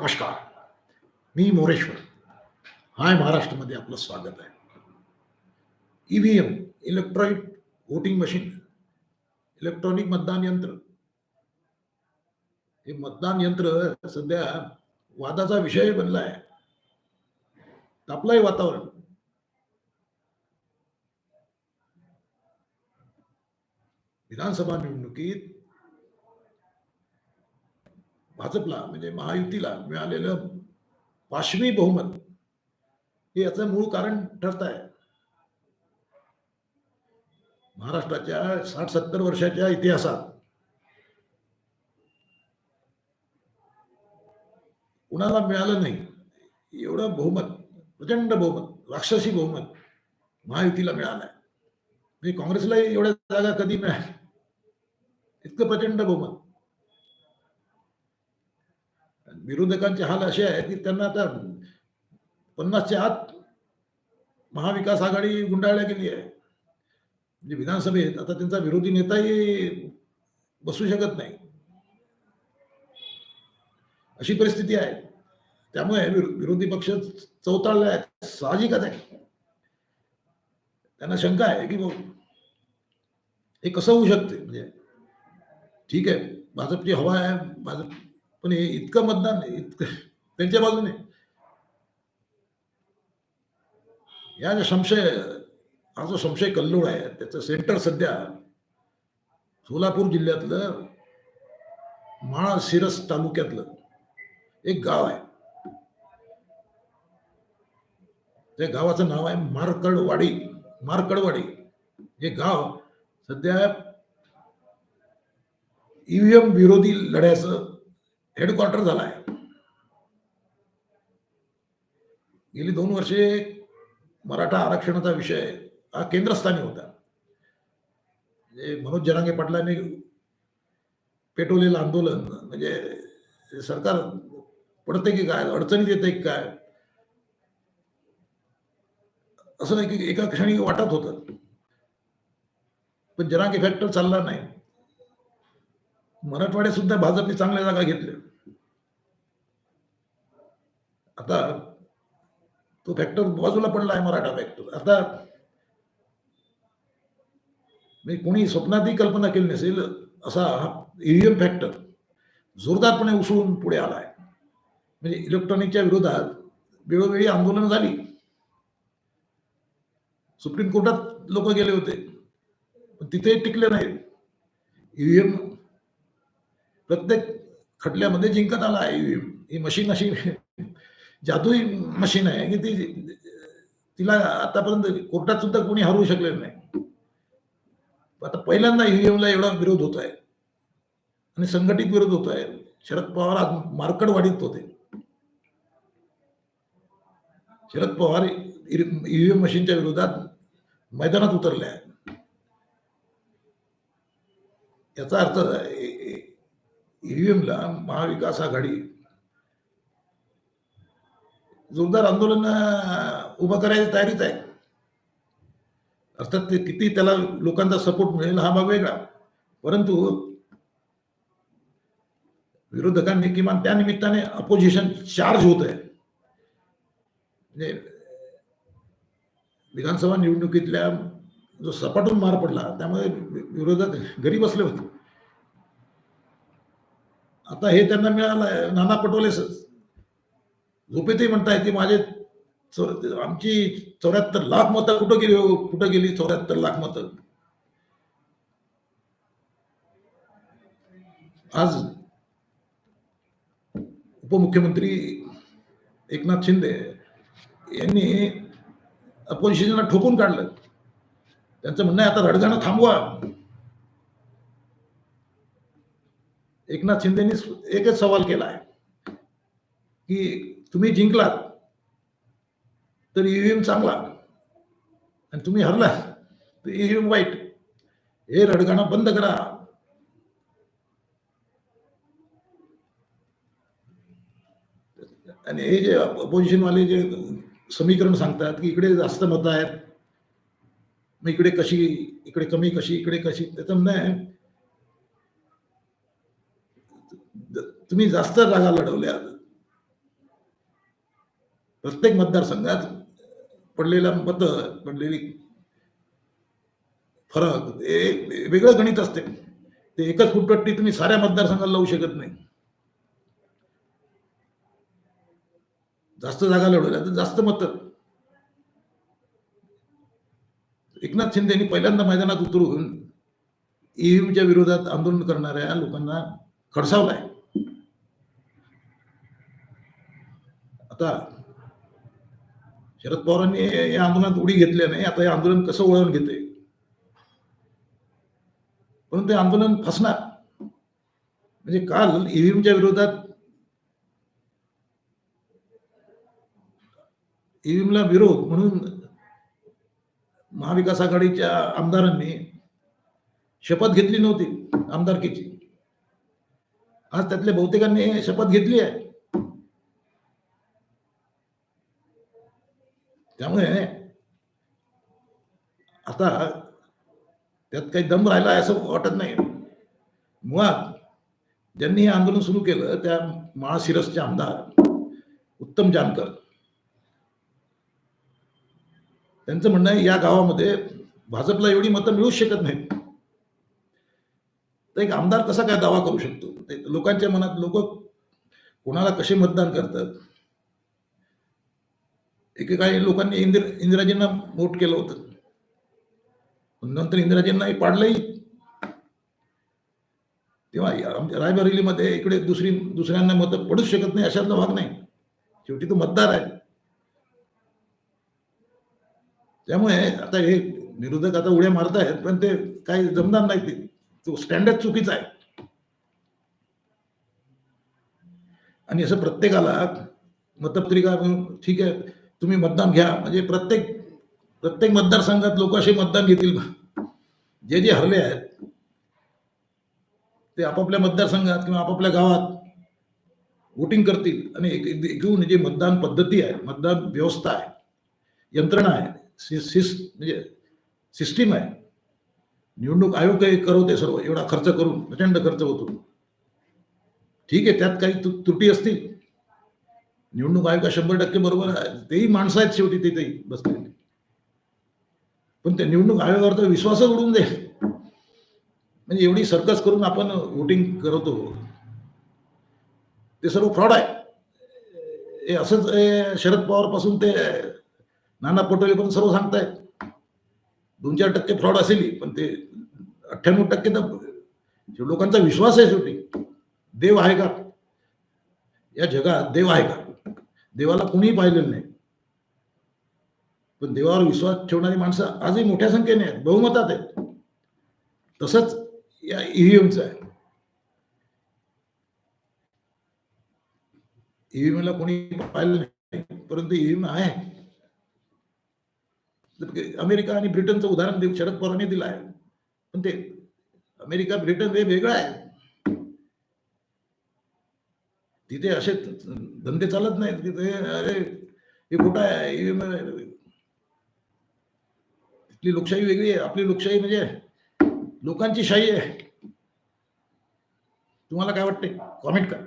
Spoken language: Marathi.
नमस्कार. मी मोरेश्वर. हाय महाराष्ट्रामध्ये आपलं स्वागत आहे. EVM electronic voting machine electronic मतदान यंत्र. हे मतदान यंत्र सध्या वादाचा विषय बनला आहे तापलंय वातावरण. विधानसभा निवडणुकीत भाजपला म्हणजे महायुतीला मिळालेलं पाशवी बहुमत हे याचं मूळ कारण ठरत आहे महाराष्ट्राच्या साठ सत्तर वर्षाच्या इतिहासात कुणाला मिळालं नाही एवढं बहुमत प्रचंड बहुमत राक्षसी बहुमत महायुतीला मिळालंय. म्हणजे काँग्रेसला एवढ्या जागा कधी मिळाल्या? इतकं प्रचंड बहुमत. विरोधकांचे हाल असे आहेत की त्यांना आता पन्नासच्या आत महाविकास आघाडी गुंडाळल्या गेली आहे. म्हणजे विधानसभेत आता त्यांचा विरोधी नेताही बसू शकत नाही. अशी परिस्थिती आहे. त्यामुळे विरोधी पक्ष चौताळले आहेत. साहजिकच आहे. त्यांना शंका आहे की भाऊ हे कसं होऊ शकते? म्हणजे ठीक आहे भाजपची हवा आहे भाजप पण हे इतकं मतदान इतकं त्यांच्या बाजूने. या ज्या संशय हा जो संशय कल्लोळ आहे त्याचं सेंटर सध्या सोलापूर जिल्ह्यातलं माळा सिरस तालुक्यातलं एक गाव आहे. त्या गावाचं नाव आहे मारकडवाडी मारकडवाडी. हे गाव सध्या ईव्हीएम विरोधी लढ्याचं हेडक्वार्टर झालं आहे गेली दोन वर्षे मराठा आरक्षणाचा विषय हा केंद्रस्थानी होता. म्हणजे मनोज जरांगे पाटलांनी पेटवलेलं आंदोलन म्हणजे सरकार पडते की काय अडचणीत येते की काय असं नाही की एका क्षणी वाटत होतं. पण जरांगे फॅक्टर चालला नाही. मराठवाड्यात सुद्धा भाजपने चांगल्या जागा घेतल्या. आता तो फॅक्टर बाजूला पडला आहे मराठा फॅक्टर आता मी कोणी स्वप्नातही कल्पना केली नसेल असा ईव्हीएम फॅक्टर जोरदारपणे उसळून पुढे आला आहे म्हणजे इलेक्ट्रॉनिकच्या विरोधात वेळोवेळी आंदोलन झाली. सुप्रीम कोर्टात लोक गेले होते. पण तिथे टिकले नाहीत. ईव्हीएम प्रत्येक खटल्यामध्ये जिंकत आला आहे. ईव्हीएम ही मशीन अशी जादुई मशीन आहे की ती तिला आतापर्यंत कोर्टात सुद्धा कोणी हरवू शकलेलं नाही. आता पहिल्यांदा ईव्हीएमला एवढा विरोध होत आहे आणि संघटित विरोध होत आहे शरद पवार आज मार्कडवाडीत होते. शरद पवार ईव्हीएम मशीनच्या विरोधात मैदानात उतरले आहेत. याचा अर्थ ईव्हीएमला महाविकास आघाडी जोरदार आंदोलन उभं करायची तयारीत आहे. अर्थात ते किती त्याला लोकांचा सपोर्ट मिळेल हा भाग वेगळा. परंतु विरोधकांनी किमान त्या निमित्ताने अपोजिशन चार्ज होत आहे. म्हणजे विधानसभा निवडणुकीतल्या जो सपाटून मार पडला त्यामुळे विरोधक घरी बसले होते. आता हे त्यांना मिळालं नाना पटोलेच झोपेतही म्हणताय की माझे आमची चौऱ्याहत्तर लाख मतं कुठं गेली हो? कुठं गेली चौऱ्याहत्तर लाख मतं? आज उपमुख्यमंत्री एकनाथ शिंदे यांनी अपोजिशनला ठोकून काढलं. त्यांचं म्हणणं आहे आता रडगाणं थांबवा. एकनाथ शिंदेनी एकच सवाल केला आहे की तुम्ही जिंकलात तर ईव्हीएम चांगला. आणि तुम्ही हरला तर ईव्हीएम वाईट. हे रडगाणं बंद करा. आणि हे जे अपोजिशनवाले वाले जे समीकरण सांगतात की इकडे जास्त मतं आहेत मग इकडे कशी इकडे कमी कशी इकडे कशी त्याचं नाही तुम्ही जास्त जागा लढवल्या. प्रत्येक मतदारसंघात पडलेला मत पडलेली फरक हे वेगळं गणित असते. ते एकच फुटपट्टी तुम्ही साऱ्या मतदारसंघाला लावू शकत नाही. जास्त जागा लढवल्या तर जास्त मत. एकनाथ शिंदे यांनी पहिल्यांदा मैदानात उतरून ईव्हीएमच्या विरोधात आंदोलन करणाऱ्या लोकांना खडसावलाय. आता शरद पवारांनी या आंदोलनात उडी घेतली नाही आता हे आंदोलन कसं वळण घेते? परंतु ते आंदोलन फसणार. म्हणजे काल ईव्हीएमच्या विरोधात ईव्हीएमला विरोध म्हणून महाविकास आघाडीच्या आमदारांनी शपथ घेतली नव्हती आमदारकीची. आज त्यातल्या बहुतेकांनी शपथ घेतली आहे. त्यामुळे आता त्यात काही दम राहिला असं वाटत नाही. मुळात ज्यांनी हे आंदोलन सुरू केलं त्या माळशिरसचे आमदार उत्तम जानकर. त्यांचं म्हणणं आहे या गावामध्ये भाजपला एवढी मतं मिळूच शकत नाहीत. तर एक आमदार कसा काय दावा करू शकतो? ते लोकांच्या मनात लोक कोणाला कसे मतदान करतात? एकेकाळी लोकांनी इंदिर इंदिराजींना वोट केलं होतं. पण नंतर इंदिराजींनाही पाडलंही. तेव्हा आमच्या रायबरेलीमध्ये इकडे दुसरी दुसऱ्यांना मतं पडूच शकत नाही अशातला भाग नाही. शेवटी तो मतदार आहे. त्यामुळे आता हे विरोधक आता उड्या मारतायत पण ते काही जमणार नाही ते. तो स्टँडर्ड चुकीचा आहे. आणि असं प्रत्येकाला मतपत्रिका ठीक आहे. तुम्ही मतदान घ्या. म्हणजे प्रत्येक प्रत्येक मतदारसंघात लोक असे मतदान घेतील जे जे हरले आहेत ते आपापल्या मतदारसंघात किंवा आपापल्या गावात वोटिंग करतील. आणि एक- एक- एकूण जे मतदान पद्धती आहे मतदान व्यवस्था आहे यंत्रणा आहे सि- सिस म्हणजे सिस्टीम आहे. निवडणूक आयोग काही करवते सर्व. एवढा खर्च करून प्रचंड खर्च होतो. ठीक आहे त्यात काही त्रुटी असतील निवडणूक आयोग शंभर टक्के बरोबर आहे. तेही माणसं आहेत शेवटी तिथेही बसलेली. पण त्या निवडणूक आयोगावर तर विश्वासच उडून दे म्हणजे एवढी सर्कस करून आपण वोटिंग करतो ते सर्व फ्रॉड आहे. हे असंच शरद पवारपासून ते नाना पटोले पण सर्व सांगतायत. दोन चार टक्के फ्रॉड असेल पण ते अठ्ठ्याण्णव टक्के तर लोकांचा विश्वास आहे शेवटी. देव आहे का? या जगात देव आहे का? देवाला कोणीही पाहिलेलं नाही. पण देवावर विश्वास ठेवणारी माणसं आजही मोठ्या संख्येने आहेत बहुमतात आहेत. तसंच या ईव्हीएमचं आहे. ईव्हीएमला कोणी पाहिलं नाही परंतु ईव्हीएम आहे. अमेरिका आणि ब्रिटनचं उदाहरण देऊ शरद पवारांनी दिलं आहे. पण ते अमेरिका ब्रिटन हे वेगळं आहे. तिथे असे धंदे चालत नाहीत तिथे अरे हे कुठं आहे? आहे. तिथली लोकशाही वेगळी आहे. आपली लोकशाही म्हणजे लोकांची शाही आहे. तुम्हाला काय वाटते कॉमेंट करा.